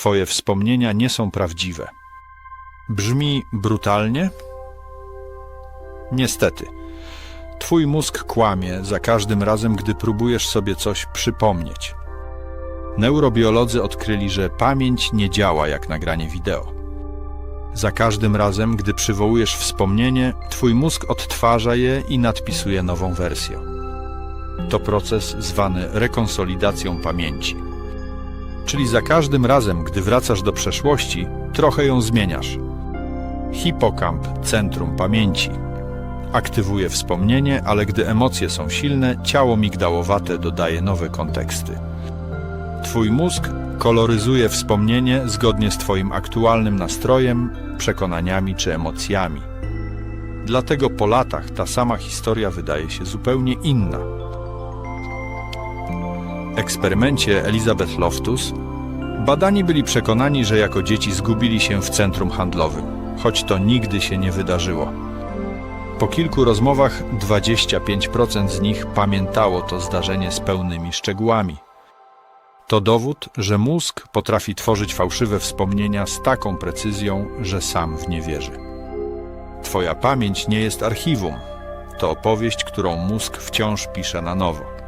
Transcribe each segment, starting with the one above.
Twoje wspomnienia nie są prawdziwe. Brzmi brutalnie? Niestety. Twój mózg kłamie za każdym razem, gdy próbujesz sobie coś przypomnieć. Neurobiolodzy odkryli, że pamięć nie działa jak nagranie wideo. Za każdym razem, gdy przywołujesz wspomnienie, twój mózg odtwarza je i nadpisuje nową wersję. To proces zwany rekonsolidacją pamięci. Czyli za każdym razem, gdy wracasz do przeszłości, trochę ją zmieniasz. Hipokamp, centrum pamięci, aktywuje wspomnienie, ale gdy emocje są silne, ciało migdałowate dodaje nowe konteksty. Twój mózg koloryzuje wspomnienie zgodnie z Twoim aktualnym nastrojem, przekonaniami czy emocjami. Dlatego po latach ta sama historia wydaje się zupełnie inna. Eksperymencie Elizabeth Loftus badani byli przekonani, że jako dzieci zgubili się w centrum handlowym, choć to nigdy się nie wydarzyło. Po kilku rozmowach 25% z nich pamiętało to zdarzenie z pełnymi szczegółami. To dowód, że mózg potrafi tworzyć fałszywe wspomnienia z taką precyzją, że sam w nie wierzy. Twoja pamięć nie jest archiwum. To opowieść, którą mózg wciąż pisze na nowo.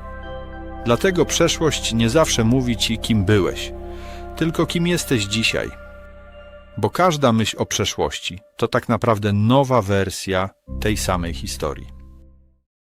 Dlatego przeszłość nie zawsze mówi ci, kim byłeś, tylko kim jesteś dzisiaj. Bo każda myśl o przeszłości to tak naprawdę nowa wersja tej samej historii.